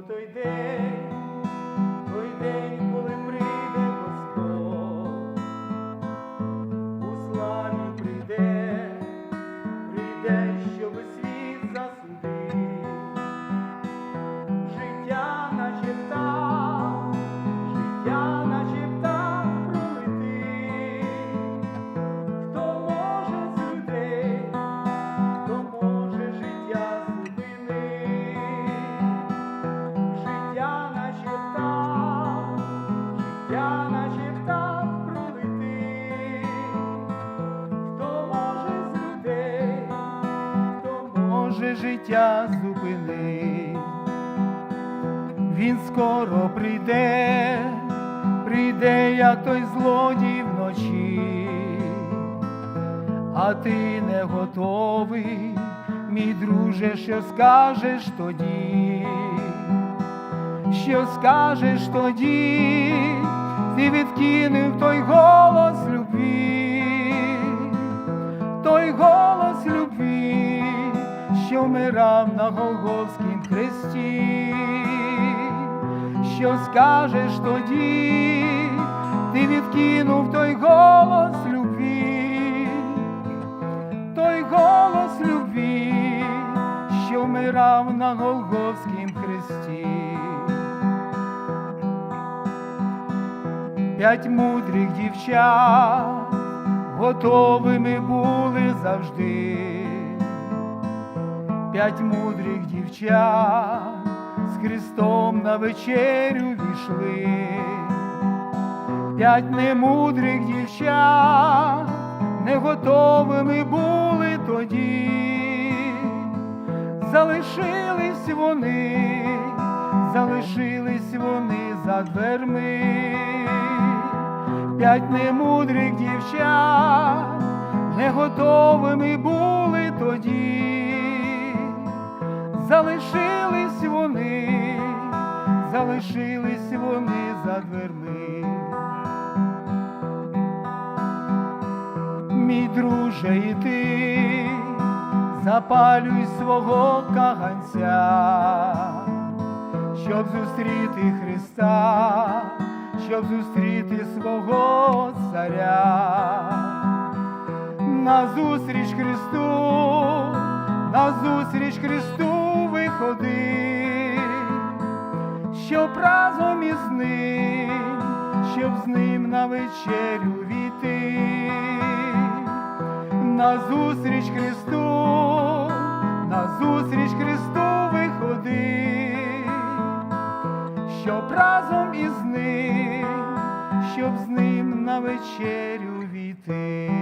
tudo e dei життя зупинить. Він скоро прийде, прийде, як той злодій вночі, а ти не готовий, мій друже, що скажеш тоді, що скажеш тоді, ти відкинув той голос любві, той голос що вмирав на Голгофськім хресті, що скажеш тоді, ти відкинув той голос любві, той голос любві, що вмирав на Голгофськім хресті. П'ять мудрих дівчат готовими були завжди. П'ять мудрих дівчат з Христом на вечерю війшли. П'ять немудрих дівчат не готовими були тоді. Залишились вони, залишились вони за дверми. П'ять немудрих дівчат не готовими були тоді. Залишились вони, залишились вони за дверми. Мій друже, і ти запалюй свого каганця, щоб зустріти Христа, щоб зустріти свого царя. Назустріч Христу, назустріч Христу виходи, щоб разом із ним, щоб з ним на вечерю війти. Назустріч Христу, назустріч Христу виходи, щоб разом із ним, щоб з ним на вечерю війти.